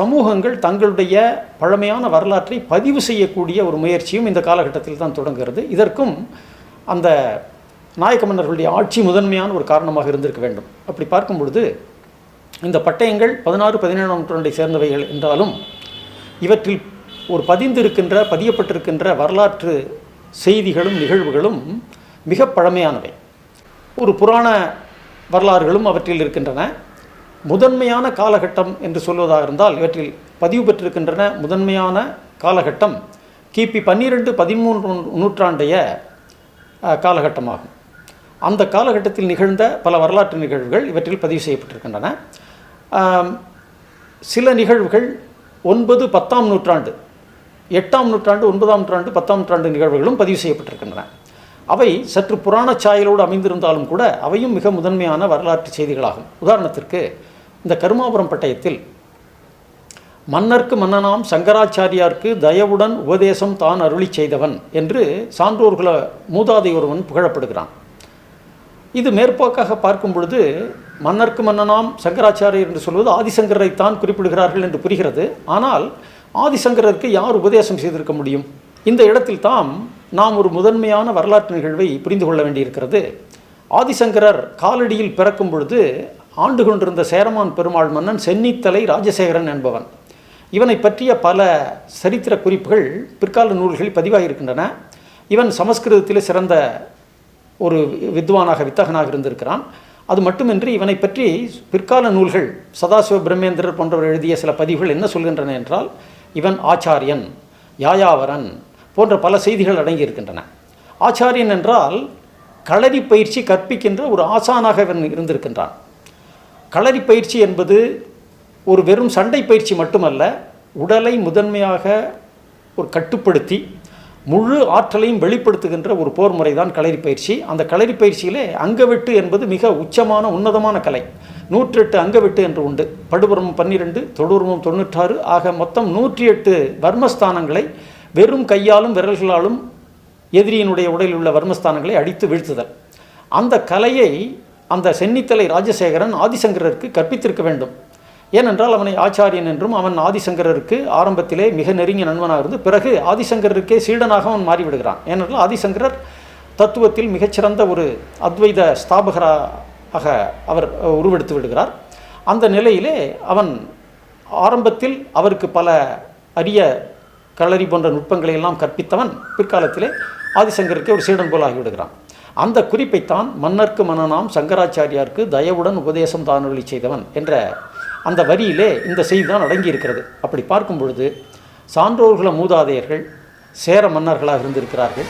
சமூகங்கள் தங்களுடைய பழமையான வரலாற்றை பதிவு செய்யக்கூடிய ஒரு முயற்சியும் இந்த காலகட்டத்தில் தான் தொடங்குகிறது. இதற்கும் அந்த நாயக்க மன்னர்களுடைய ஆட்சி முதன்மையான ஒரு காரணமாக இருந்திருக்க வேண்டும். அப்படி பார்க்கும் பொழுது இந்த பட்டயங்கள் பதினாறு பதினேழாம் நூற்றாண்டை சேர்ந்தவைகள் என்றாலும் இவற்றில் ஒரு பதிந்திருக்கின்ற பதியப்பட்டிருக்கின்ற வரலாற்று செய்திகளும் நிகழ்வுகளும் மிக பழமையானவை. ஒரு புராண வரலாறுகளும் அவற்றில் இருக்கின்றன. முதன்மையான காலகட்டம் என்று சொல்வதாக இருந்தால் இவற்றில் பதிவு பெற்றிருக்கின்றன முதன்மையான காலகட்டம் கிபி பன்னிரெண்டு பதிமூன்று நூற்றாண்டைய காலகட்டமாகும். அந்த காலகட்டத்தில் நிகழ்ந்த பல வரலாற்று நிகழ்வுகள் இவற்றில் பதிவு செய்யப்பட்டிருக்கின்றன. சில நிகழ்வுகள் ஒன்பது பத்தாம் நூற்றாண்டு எட்டாம் நூற்றாண்டு ஒன்பதாம் நூற்றாண்டு பத்தாம் நூற்றாண்டு நிகழ்வுகளும் பதிவு செய்யப்பட்டிருக்கின்றன. அவை சற்று புராணச் சாயலோடு அமைந்திருந்தாலும் கூட அவையும் மிக முதன்மையான வரலாற்று செய்திகளாகும். உதாரணத்திற்கு இந்த கருமாபுரம் பட்டயத்தில் மன்னர்க்கு மன்னனாம் சங்கராச்சாரியார்க்கு தயவுடன் உபதேசம் தான் அருளி செய்தவன் என்று சான்றோர்களை மூதாதை ஒருவன் புகழப்படுகிறான். இது மேற்போக்காக பார்க்கும் பொழுது மன்னர்க்கு மன்னனாம் சங்கராச்சாரியர் என்று சொல்வது ஆதிசங்கரைத்தான் குறிப்பிடுகிறார்கள் என்று புரிகிறது. ஆனால் ஆதிசங்கரருக்கு யார் உபதேசம் செய்திருக்க முடியும்? இந்த இடத்தில் தாம் நாம் ஒரு முதன்மையான வரலாற்று நிகழ்வை புரிந்து கொள்ள வேண்டியிருக்கிறது. ஆதிசங்கரர் காலடியில் பிறக்கும் பொழுது ஆண்டு கொண்டிருந்த சேரமான் பெருமாள் மன்னன் சென்னித்தலை ராஜசேகரன் என்பவன். இவனை பற்றிய பல சரித்திர குறிப்புகள் பிற்கால நூல்களில் பதிவாகியிருக்கின்றன இவன் சமஸ்கிருதத்தில் சிறந்த ஒரு வித்வானாக வித்தகனாக இருந்திருக்கிறான். அது மட்டுமின்றி இவனை பற்றி பிற்கால நூல்கள் சதாசிவ பிரம்மேந்திரர் போன்றவர் எழுதிய சில பதிவுகள் என்ன சொல்கின்றன என்றால் இவன் ஆச்சாரியன் யாயாவரன் போன்ற பல செய்திகள் அடங்கியிருக்கின்றன. ஆச்சாரியன் என்றால் களரி பயிற்சி கற்பிக்கின்ற ஒரு ஆசானாக இவன் இருந்திருக்கின்றான். களரி பயிற்சி என்பது ஒரு வெறும் சண்டை பயிற்சி மட்டுமல்ல உடலை முதன்மையாக ஒரு கட்டுப்படுத்தி முழு ஆற்றலையும் வெளிப்படுத்துகின்ற ஒரு போர் முறை தான் களரி பயிற்சி. அந்த களரி பயிற்சியிலே அங்கவெட்டு என்பது மிக உச்சமான உன்னதமான கலை. நூற்றெட்டு அங்கவெட்டு என்று உண்டு. படுபுறமும் பன்னிரெண்டு தொடுபுறமும் தொண்ணூற்றாறு ஆக மொத்தம் நூற்றி எட்டு வர்மஸ்தானங்களை வெறும் கையாலும் விரல்களாலும் எதிரியினுடைய உடலில் உள்ள வர்மஸ்தானங்களை அடித்து வீழ்த்துதல். அந்த கலையை அந்த சென்னித்தலை ராஜசேகரன் ஆதிசங்கரருக்கு கற்பித்திருக்க வேண்டும். ஏனென்றால் அவனை ஆச்சாரியன் என்றும் அவன் ஆதிசங்கரருக்கு ஆரம்பத்திலே மிக நெருங்கிய நண்பனாக இருந்து பிறகு ஆதிசங்கரருக்கே சீடனாக அவன் மாறிவிடுகிறான். ஏனென்றால் ஆதிசங்கரர் தத்துவத்தில் மிகச்சிறந்த ஒரு அத்வைத ஸ்தாபகராக அவர் உருவெடுத்து விடுகிறார். அந்த நிலையிலே அவன் ஆரம்பத்தில் அவருக்கு பல அரிய களரி போன்ற நுட்பங்களை எல்லாம் கற்பித்தவன். பிற்காலத்திலே ஆதிசங்கருக்கு ஒரு சீடன் போலாகி விடுகிறான். அந்த குறிப்பைத்தான் மன்னர்க்கு மன்னனாம் சங்கராச்சாரியாருக்கு தயவுடன் உபதேசம் தானொலி செய்தவன் என்ற அந்த வரியிலே இந்த செய்தி தான் அடங்கியிருக்கிறது. அப்படி பார்க்கும் பொழுது சான்றோர்கள மூதாதையர்கள் சேர மன்னர்களாக இருந்திருக்கிறார்கள்.